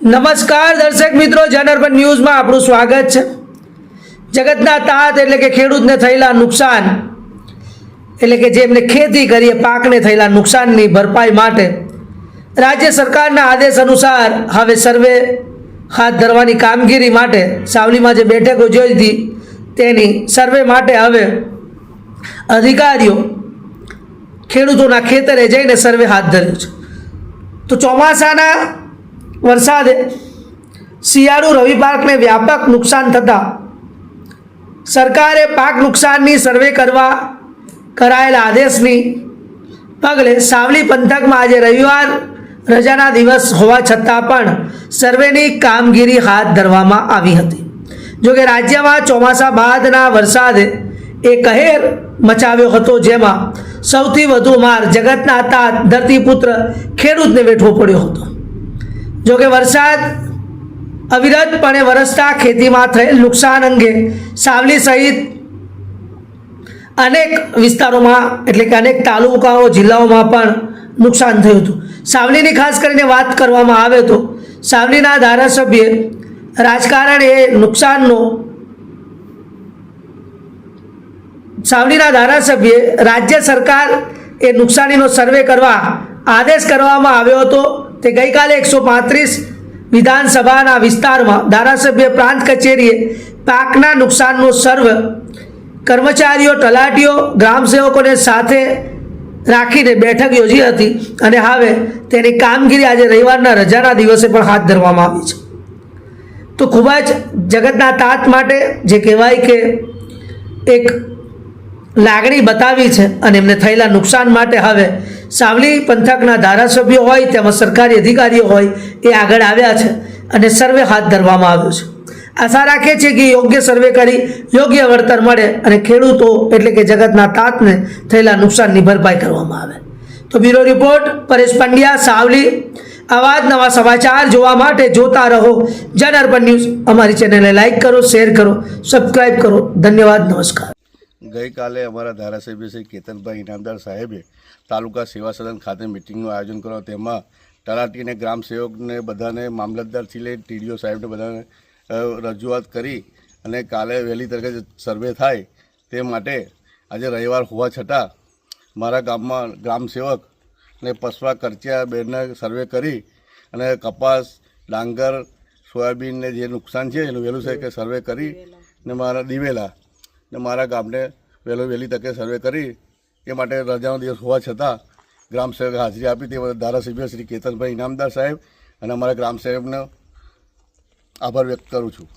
નમસ્કાર દર્શક મિત્રો જનઅર્બન ન્યૂઝમાં આપણું સ્વાગત છે. જગતના તાત એટલે કે ખેડૂતને થયેલા નુકસાન, એટલે કે જેમને ખેતી કરીએ, પાકને થયેલા નુકસાનની ભરપાઈ માટે રાજ્ય સરકારના આદેશ અનુસાર હવે સર્વે હાથ ધરવાની કામગીરી માટે સાવલીમાં જે બેઠક યોજાઈ હતી, તેની સર્વે માટે હવે અધિકારીઓ ખેડૂતોના ખેતરે જઈને સર્વે હાથ ધર્યું છે. તો ચોમાસાના વરસાદે શિયાળુ રવિ પાકને વ્યાપક નુકસાન થતાં સરકારે પાક નુકસાનની સર્વે કરવા કરાયેલા આદેશની પગલે સાવલી પંથકમાં આજે રવિવાર રજાના દિવસ હોવા છતાં પણ સર્વેની કામગીરી હાથ ધરવામાં આવી હતી. જોકે રાજ્યમાં ચોમાસા બાદના વરસાદે એ કહેર મચાવ્યો હતો જેમાં સૌથી વધુ માર જગતના તાત ધરતીપુત્ર ખેડૂતને વેઠવો પડ્યો હતો. જોકે વરસાદ અવિરતપણે વરસતા ખેતીમાં થયેલ નુકસાન અંગે સાવલી સહિત અનેક વિસ્તારોમાં એટલે કે અનેક તાલુકાઓ, જિલ્લાઓમાં પણ નુકસાન થયું હતું. સાવલીની ખાસ કરીને વાત કરવામાં આવે તો સાવલીના ધારાસભ્ય રાજકારણ એ નુકસાનનો સાવલીના ધારાસભ્યે રાજ્ય સરકાર એ નુકસાનીનો સર્વે કરવા આદેશ કરવામાં આવ્યો હતો. તે ગઈકાલે એકસો પાંત્રીસ વિધાનસભાના વિસ્તારમાં ધારાસભ્ય પ્રાંત કચેરીએ પાકના નુકસાનનો સર્વ કર્મચારીઓ, તલાટીઓ, ગ્રામસેવકોને સાથે રાખીને બેઠક યોજી હતી અને હવે તેની કામગીરી આજે રવિવારના રજાના દિવસે પણ હાથ ધરવામાં આવી છે. તો ખૂબ જ જગતના તાત માટે જે કહેવાય કે એક લાગણી બતાવી છે અને એમને થયેલા નુકસાન માટે હવે સાવલી પંથકના ધારાસભ્યો હોય તેમજ સરકારી અધિકારીઓ હોય, એ આગળ આવ્યા છે અને સર્વે હાથ ધરવામાં આવ્યો છે. આશા રાખે છે કે યોગ્ય સર્વે કરી, યોગ્ય વળતર મળે અને ખેડૂતો એટલે કે જગતના તાતને થયેલા નુકસાનની ભરપાઈ કરવામાં આવે. તો બ્યુરો રિપોર્ટ, પરેશ પંડ્યા, સાવલી. આવા જ નવા સમાચાર જોવા માટે જોતા રહો. જન અર્પણ ન્યૂઝ અમારી ચેનલને લાઇક કરો, શેર કરો સબસ્ક્રાઈબ કરો. ધન્યવાદ, નમસ્કાર. ગઈકાલે અમારા ધારાસભ્ય શ્રી કેતનભાઈ ઇનામદાર સાહેબે તાલુકા સેવા સદન ખાતે મિટિંગનું આયોજન કર્યું. તેમાં તલાટીને ગ્રામ સેવકને બધાને મામલતદારથી લઈ ટીડીઓ સાહેબને બધાને રજૂઆત કરી અને કાલે વહેલી તરીકે સર્વે થાય તે માટે આજે રવિવાર હોવા છતાં મારા ગામમાં ગ્રામ સેવક અને પસવા કરચિયા બેનને સર્વે કરી અને કપાસ, ડાંગર, સોયાબીનને જે નુકસાન છે એનું વહેલું છે કે સર્વે કરી ને મારા દિવેલા ને મારા ગામને વહેલો વહેલી તકે સર્વે કરી. એ માટે રજાનો દિવસ હોવા છતાં ગ્રામ સેવકે હાજરી આપી તે બદલ ધારાસભ્ય શ્રી કેતનભાઈ ઇનામદાર સાહેબ અને અમારા ગ્રામ સેવકનો આભાર વ્યક્ત કરું છું.